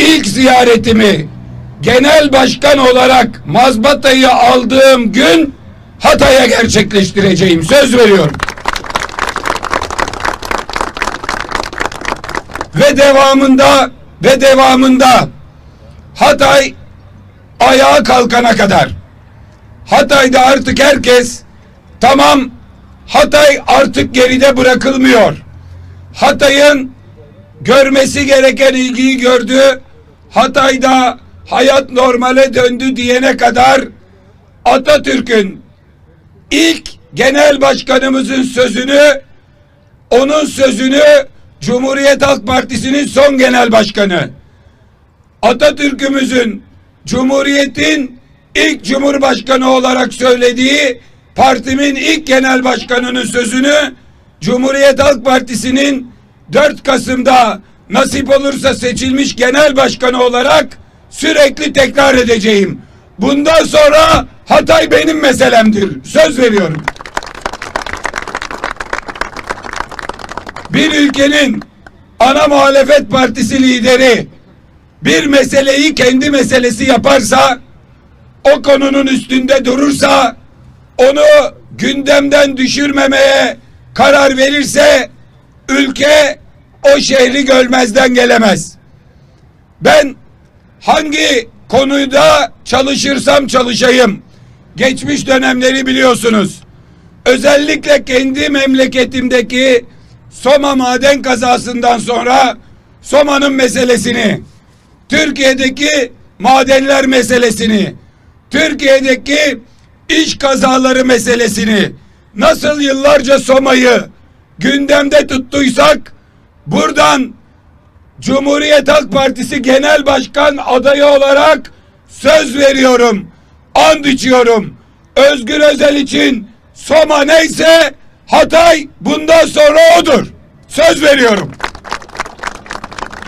ilk ziyaretimi genel başkan olarak mazbatayı aldığım gün Hatay'a gerçekleştireceğim. Söz veriyorum. Ve devamında ve devamında Hatay ayağa kalkana kadar Hatay'da artık herkes tamam Hatay artık geride bırakılmıyor. Hatay'ın görmesi gereken ilgiyi gördü. Hatay'da hayat normale döndü diyene kadar Atatürk'ün ilk genel başkanımızın sözünü onun sözünü Cumhuriyet Halk Partisi'nin son genel başkanı Atatürk'ümüzün Cumhuriyet'in ilk cumhurbaşkanı olarak söylediği partimin ilk genel başkanının sözünü Cumhuriyet Halk Partisi'nin 4 Kasım'da nasip olursa seçilmiş genel başkanı olarak sürekli tekrar edeceğim. Bundan sonra Hatay benim meselemdir. Söz veriyorum. Bir ülkenin ana muhalefet partisi lideri bir meseleyi kendi meselesi yaparsa o konunun üstünde durursa onu gündemden düşürmemeye karar verirse ülke o şehri görmezden gelemez. Ben hangi konuda çalışırsam çalışayım geçmiş dönemleri biliyorsunuz. Özellikle kendi memleketimdeki Soma maden kazasından sonra Soma'nın meselesini Türkiye'deki madenler meselesini, Türkiye'deki iş kazaları meselesini, nasıl yıllarca Soma'yı gündemde tuttuysak, buradan Cumhuriyet Halk Partisi Genel Başkan adayı olarak söz veriyorum, and içiyorum. Özgür Özel için Soma neyse Hatay bundan sonra odur. Söz veriyorum.